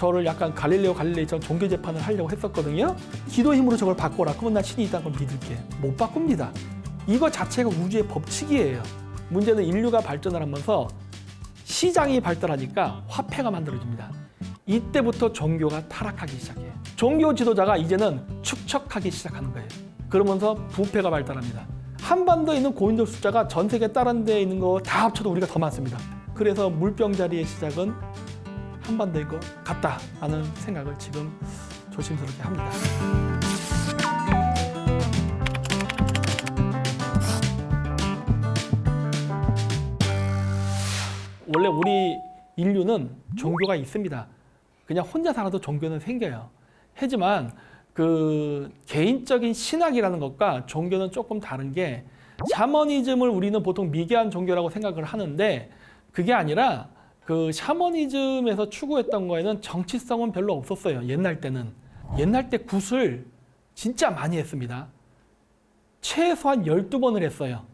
저를 약간 갈릴레오 갈릴레이처럼 종교 재판을 하려고 했었거든요. 기도 힘으로 저걸 바꿔라. 그러면 나 신이 있다는 걸 믿을게. 못 바꿉니다. 이거 자체가 우주의 법칙이에요. 문제는 인류가 발전을 하면서 시장이 발달하니까 화폐가 만들어집니다. 이때부터 종교가 타락하기 시작해요. 종교 지도자가 이제는 축척하기 시작하는 거예요. 그러면서 부패가 발달합니다. 한반도에 있는 고인돌 숫자가 전 세계 다른 데에 있는 거 다 합쳐도 우리가 더 많습니다. 그래서 물병 자리의 시작은 한반도인 것 같다 하는 생각을 지금 조심스럽게 합니다. 원래 우리 인류는 종교가 있습니다. 그냥 혼자 살아도 종교는 생겨요. 하지만 그 개인적인 신학이라는 것과 종교는 조금 다른 게 샤머니즘을 우리는 보통 미개한 종교라고 생각을 하는데 그게 아니라 그 샤머니즘에서 추구했던 거에는 정치성은 별로 없었어요. 옛날 때는. 옛날 때 굿을 진짜 많이 했습니다. 최소한 12번을 했어요.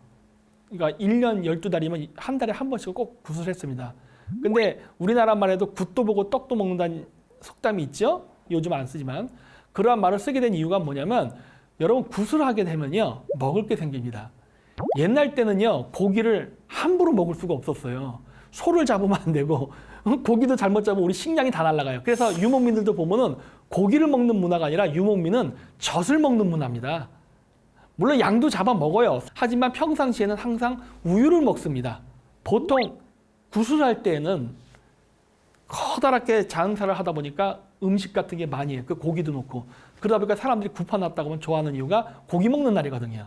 그러니까 1년 12달이면 한 달에 한 번씩 꼭 굿을 했습니다. 근데 우리나라만 해도 굿도 보고 떡도 먹는다는 속담이 있죠? 요즘 안 쓰지만. 그러한 말을 쓰게 된 이유가 뭐냐면 여러분 굿을 하게 되면요. 먹을 게 생깁니다. 옛날 때는요. 고기를 함부로 먹을 수가 없었어요. 소를 잡으면 안 되고 고기도 잘못 잡으면 우리 식량이 다 날아가요. 그래서 유목민들도 보면은 고기를 먹는 문화가 아니라 유목민은 젖을 먹는 문화입니다. 물론 양도 잡아 먹어요. 하지만 평상시에는 항상 우유를 먹습니다. 보통 구슬할 때는 커다랗게 장사를 하다 보니까 음식 같은 게 많이 해요. 그 고기도 넣고. 그러다 보니까 사람들이 굽어놨다고 하면 좋아하는 이유가 고기 먹는 날이거든요.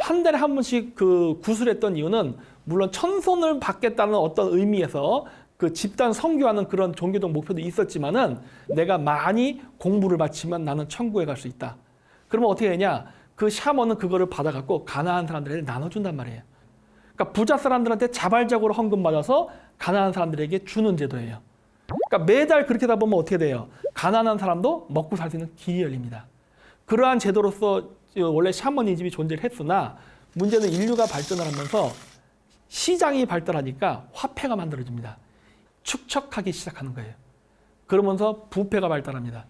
한 달에 한 번씩 그 구슬했던 이유는 물론 천손을 받겠다는 어떤 의미에서 그 집단 성교하는 그런 종교적 목표도 있었지만은 내가 많이 공부를 마치면 나는 천국에 갈 수 있다. 그러면 어떻게 되냐? 그 샤머는 그거를 받아갖고 가난한 사람들에게 나눠준단 말이에요. 그러니까 부자 사람들한테 자발적으로 헌금 받아서 가난한 사람들에게 주는 제도예요. 그러니까 매달 그렇게 다 보면 어떻게 돼요? 가난한 사람도 먹고 살 수 있는 길이 열립니다. 그러한 제도로서 원래 샤머니즘이 존재를 했으나 문제는 인류가 발전을 하면서 시장이 발달하니까 화폐가 만들어집니다. 축척하기 시작하는 거예요. 그러면서 부패가 발달합니다.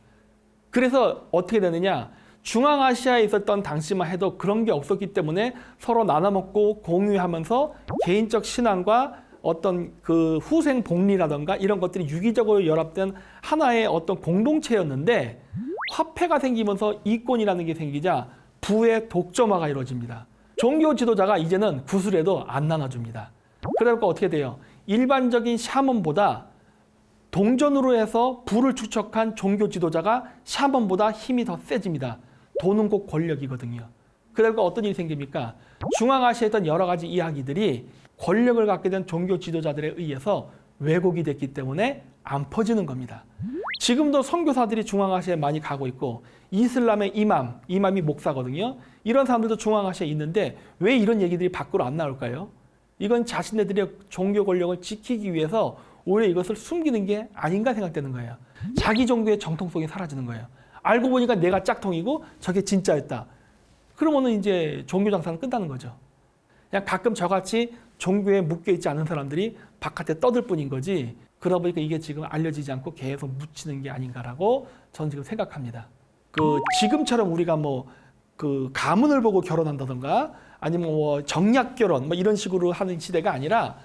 그래서 어떻게 되느냐? 중앙아시아에 있었던 당시만 해도 그런 게 없었기 때문에 서로 나눠 먹고 공유하면서 개인적 신앙과 어떤 그 후생 복리라던가 이런 것들이 유기적으로 연합된 하나의 어떤 공동체였는데 화폐가 생기면서 이권이라는 게 생기자 부의 독점화가 이루어집니다. 종교 지도자가 이제는 구슬에도 안 나눠줍니다. 그러니까 어떻게 돼요? 일반적인 샤먼보다 동전으로 해서 부를 축적한 종교 지도자가 샤먼보다 힘이 더 세집니다. 돈은 꼭 권력이거든요. 그러니까 어떤 일이 생깁니까? 중앙아시아에 있던 여러 가지 이야기들이 권력을 갖게 된 종교 지도자들에 의해서 왜곡이 됐기 때문에 안 퍼지는 겁니다. 지금도 선교사들이 중앙아시아에 많이 가고 있고 이슬람의 이맘, 이맘이 목사거든요. 이런 사람들도 중앙아시아에 있는데 왜 이런 얘기들이 밖으로 안 나올까요? 이건 자신네들의 종교 권력을 지키기 위해서 오히려 이것을 숨기는 게 아닌가 생각되는 거예요. 자기 종교의 정통성이 사라지는 거예요. 알고 보니까 내가 짝통이고 저게 진짜였다. 그러면은 이제 종교 장사는 끝나는 거죠. 그냥 가끔 저같이 종교에 묶여 있지 않은 사람들이 바깥에 떠들 뿐인 거지. 그러다 보니까 이게 지금 알려지지 않고 계속 묻히는 게 아닌가라고 저는 지금 생각합니다. 그 지금처럼 우리가 뭐 그 가문을 보고 결혼한다던가 아니면 뭐 정략 결혼 뭐 이런 식으로 하는 시대가 아니라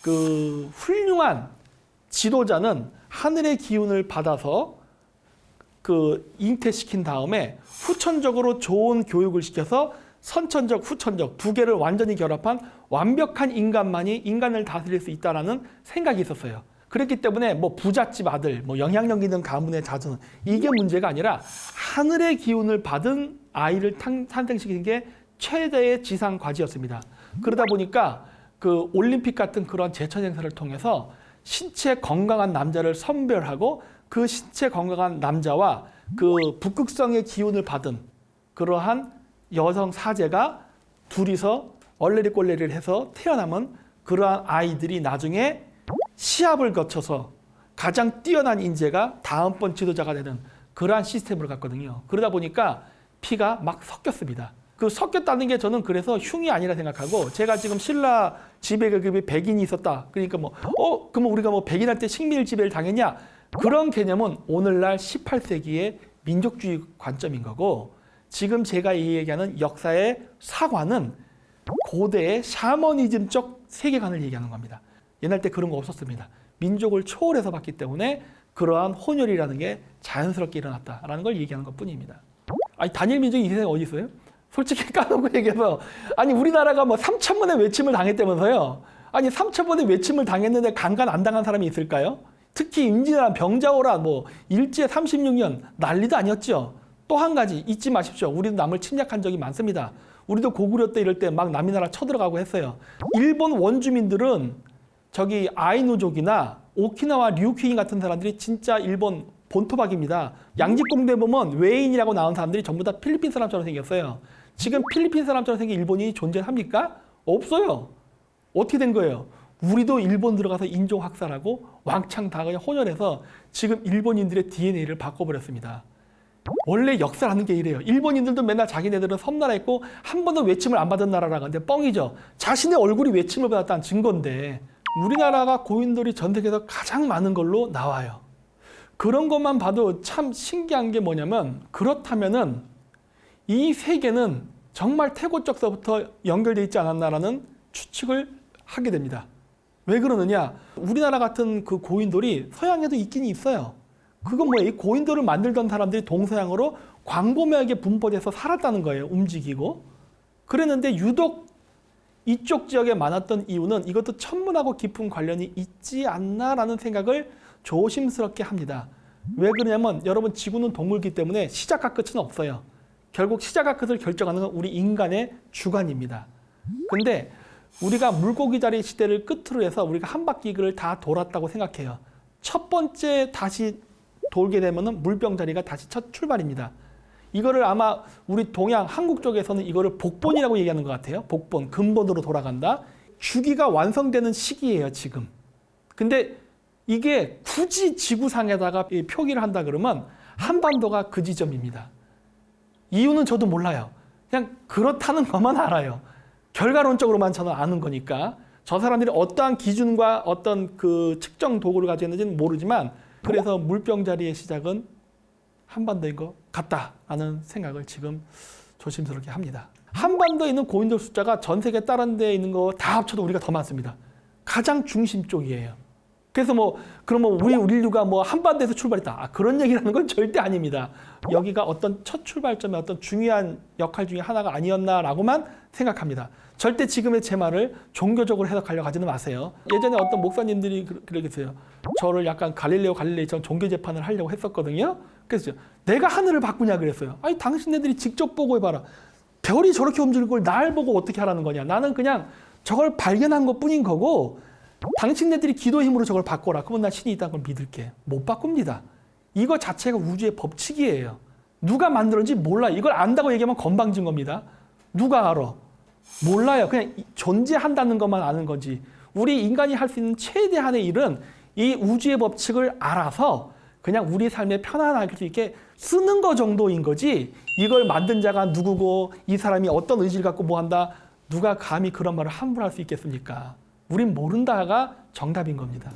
그 훌륭한 지도자는 하늘의 기운을 받아서 그 잉태시킨 다음에 후천적으로 좋은 교육을 시켜서 선천적, 후천적 두 개를 완전히 결합한 완벽한 인간만이 인간을 다스릴 수 있다라는 생각이 있었어요. 그렇기 때문에 뭐 부잣집 아들, 뭐 영향력 있는 가문의 자손 이게 문제가 아니라 하늘의 기운을 받은 아이를 탄- 탄생시키는 게 최대의 지상 과제였습니다. 그러다 보니까 그 올림픽 같은 그런 제천 행사를 통해서 신체 건강한 남자를 선별하고 그 신체 건강한 남자와 그 북극성의 기운을 받은 그러한 여성 사제가 둘이서 얼레리 꼴레리를 해서 태어나면 그러한 아이들이 나중에 시합을 거쳐서 가장 뛰어난 인재가 다음번 지도자가 되는 그러한 시스템으로 갔거든요. 그러다 보니까 피가 막 섞였습니다. 그 섞였다는 게 저는 그래서 흉이 아니라 생각하고 제가 지금 신라 지배 계급이 백인이 있었다. 그러니까 뭐 어, 그러면 우리가 뭐 백인한테 식민일 지배를 당했냐? 그런 개념은 오늘날 18세기의 민족주의 관점인 거고 지금 제가 이 얘기하는 역사의 사과는 고대의 샤머니즘적 세계관을 얘기하는 겁니다. 옛날 때 그런 거 없었습니다. 민족을 초월해서 봤기 때문에 그러한 혼혈이라는 게 자연스럽게 일어났다라는 걸 얘기하는 것 뿐입니다. 아니 단일 민족이 이 세상에 어디 있어요? 솔직히 까놓고 얘기해서 아니 우리나라가 뭐 3천 번의 외침을 당했다면서요? 아니 3천 번의 외침을 당했는데 강간 안 당한 사람이 있을까요? 특히 임진왜란, 병자호란, 뭐 일제 36년 난리도 아니었죠. 또 한 가지 잊지 마십시오. 우리도 남을 침략한 적이 많습니다. 우리도 고구려 때 이럴 때 막 남이 나라 쳐들어가고 했어요. 일본 원주민들은 저기 아이누족이나 오키나와 류큐인 같은 사람들이 진짜 일본 본토박입니다. 양지공대 보면 외인이라고 나온 사람들이 전부 다 필리핀 사람처럼 생겼어요. 지금 필리핀 사람처럼 생긴 일본이 존재합니까? 없어요. 어떻게 된 거예요? 우리도 일본 들어가서 인종 학살하고 왕창 다 그냥 혼혈해서 지금 일본인들의 DNA를 바꿔버렸습니다. 원래 역사라는 게 이래요. 일본인들도 맨날 자기네들은 섬나라했고 한 번도 외침을 안 받은 나라라고 하는데 뻥이죠. 자신의 얼굴이 외침을 받았다는 증거인데 우리나라가 고인돌이 전 세계에서 가장 많은 걸로 나와요. 그런 것만 봐도 참 신기한 게 뭐냐면 그렇다면은 이 세계는 정말 태고적서부터 연결돼 있지 않았나라는 추측을 하게 됩니다. 왜 그러느냐? 우리나라 같은 그 고인돌이 서양에도 있긴 있어요. 그건 뭐예요? 이 고인돌을 만들던 사람들이 동서양으로 광범위하게 분포돼서 살았다는 거예요. 움직이고. 그랬는데 유독 이쪽 지역에 많았던 이유는 이것도 천문하고 깊은 관련이 있지 않나라는 생각을 조심스럽게 합니다. 왜 그러냐면 여러분 지구는 동물기 때문에 시작과 끝은 없어요. 결국 시작과 끝을 결정하는 건 우리 인간의 주관입니다. 근데 우리가 물고기 자리 시대를 끝으로 해서 우리가 한 바퀴를 다 돌았다고 생각해요. 첫 번째 다시 돌게 되면은 물병 자리가 다시 첫 출발입니다. 이거를 아마 우리 동양 한국 쪽에서는 이거를 복본이라고 얘기하는 것 같아요. 복본, 근본으로 돌아간다. 주기가 완성되는 시기예요, 지금. 근데 이게 굳이 지구상에다가 이 표기를 한다 그러면 한반도가 그 지점입니다. 이유는 저도 몰라요. 그냥 그렇다는 것만 알아요. 결과론적으로만 저는 아는 거니까 저 사람들이 어떠한 기준과 어떤 그 측정 도구를 가지고 있는지는 모르지만 그래서 물병 자리의 시작은 한반도인 것 같다라는 생각을 지금 조심스럽게 합니다. 한반도에 있는 고인돌 숫자가 전 세계 다른 데에 있는 거 다 합쳐도 우리가 더 많습니다. 가장 중심 쪽이에요. 그래서 뭐 그러면 우리 우리 인류가 뭐 한반도에서 출발했다. 아, 그런 얘기라는 건 절대 아닙니다. 여기가 어떤 첫 출발점의 어떤 중요한 역할 중에 하나가 아니었나라고만 생각합니다. 절대 지금의 제 말을 종교적으로 해석하려고 하지는 마세요. 예전에 어떤 목사님들이 그- 그러겠어요. 저를 약간 갈릴레오 갈릴레이처럼 종교 재판을 하려고 했었거든요. 그래서 내가 하늘을 바꾸냐 그랬어요. 아니 당신네들이 직접 보고 해봐라. 별이 저렇게 움직일 걸 날 보고 어떻게 하라는 거냐. 나는 그냥 저걸 발견한 것 뿐인 거고 당신네들이 기도 힘으로 저걸 바꿔라. 그러면 나 신이 있다는 걸 믿을게. 못 바꿉니다. 이거 자체가 우주의 법칙이에요. 누가 만들었는지 몰라. 이걸 안다고 얘기하면 건방진 겁니다. 누가 알아? 몰라요. 그냥 이- 존재한다는 것만 아는 거지. 우리 인간이 할 수 있는 최대한의 일은 이 우주의 법칙을 알아서 그냥 우리 삶에 편안하게 수 있게 쓰는 거 정도인 거지. 이걸 만든 자가 누구고 이 사람이 어떤 의지를 갖고 뭐 한다. 누가 감히 그런 말을 함부로 할 수 있겠습니까? 우린 모른다가 정답인 겁니다.